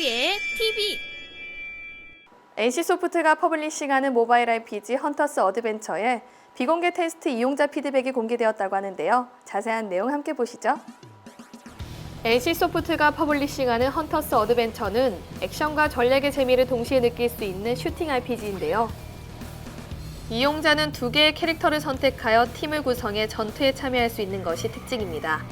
우리의 TV NC소프트가 퍼블리싱하는 모바일 RPG 헌터스 어드벤처에 비공개 테스트 이용자 피드백이 공개되었다고 하는데요. 자세한 내용 함께 보시죠. NC소프트가 퍼블리싱하는 헌터스 어드벤처는 액션과 전략의 재미를 동시에 느낄 수 있는 슈팅 RPG인데요. 이용자는 두 개의 캐릭터를 선택하여 팀을 구성해 전투에 참여할 수 있는 것이 특징입니다.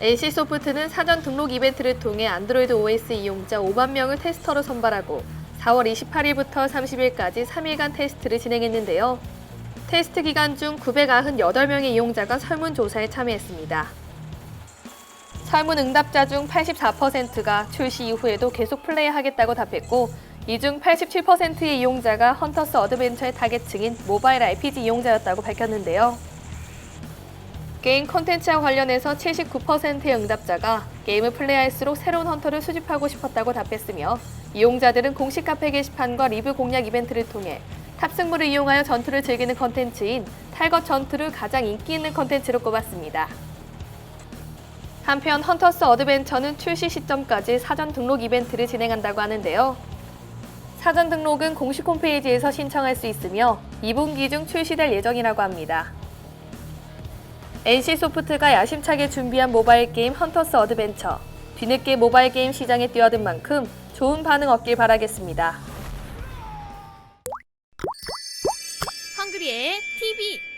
NC소프트는 사전 등록 이벤트를 통해 안드로이드 OS 이용자 5만 명을 테스터로 선발하고 4월 28일부터 30일까지 3일간 테스트를 진행했는데요. 테스트 기간 중 998명의 이용자가 설문조사에 참여했습니다. 설문 응답자 중 84%가 출시 이후에도 계속 플레이하겠다고 답했고, 이 중 87%의 이용자가 헌터스 어드벤처의 타겟층인 모바일 RPG 이용자였다고 밝혔는데요. 게임 콘텐츠와 관련해서 79%의 응답자가 게임을 플레이할수록 새로운 헌터를 수집하고 싶었다고 답했으며 이용자들은 공식 카페 게시판과 리뷰 공략 이벤트를 통해 탑승물을 이용하여 전투를 즐기는 컨텐츠인 탈것 전투를 가장 인기 있는 컨텐츠로 꼽았습니다. 한편 헌터스 어드벤처는 출시 시점까지 사전 등록 이벤트를 진행한다고 하는데요. 사전 등록은 공식 홈페이지에서 신청할 수 있으며 2분기 중 출시될 예정이라고 합니다. NC소프트가 야심차게 준비한 모바일 게임 헌터스 어드벤처. 뒤늦게 모바일 게임 시장에 뛰어든 만큼 좋은 반응 얻길 바라겠습니다. 헝그리의 TV